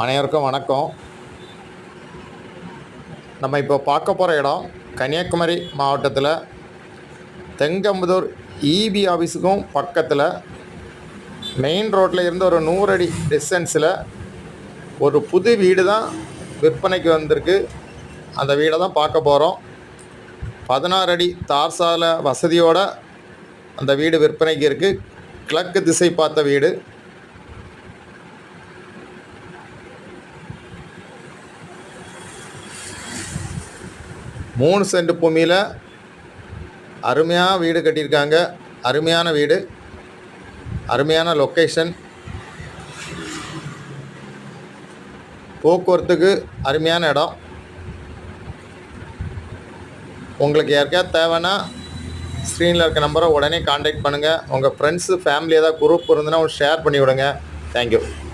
அனைவருக்கும் வணக்கம். நம்ம இப்போ பார்க்க போகிற இடம் கன்னியாகுமரி மாவட்டத்தில். தெங்கம்புதூர் இபி ஆஃபீஸுக்கும் பக்கத்தில். மெயின் ரோட்டில் இருந்து ஒரு நூறு அடி டிஸ்டன்ஸில் ஒரு புது வீடு தான் விற்பனைக்கு வந்திருக்கு. அந்த வீடை தான் பார்க்க போகிறோம் பதினாறு அடி தார் சாலை அந்த வீடு விற்பனைக்கு இருக்குது கிழக்கு திசை பார்த்த வீடு. மூணு சென்ட் பூமியில் அருமையாக வீடு கட்டியிருக்காங்க. அருமையான வீடு. அருமையான லொக்கேஷன் போக்குவரத்துக்கு அருமையான இடம். உங்களுக்கு யாருக்காவது தேவைன்னா ஸ்க்ரீனில் இருக்க நம்பரை உடனே காண்டாக்ட் பண்ணுங்கள் உங்கள் ஃப்ரெண்ட்ஸு ஃபேமிலி ஏதாவது குரூப் இருந்ததுன்னா ஷேர் பண்ணி விடுங்க தேங்க்யூ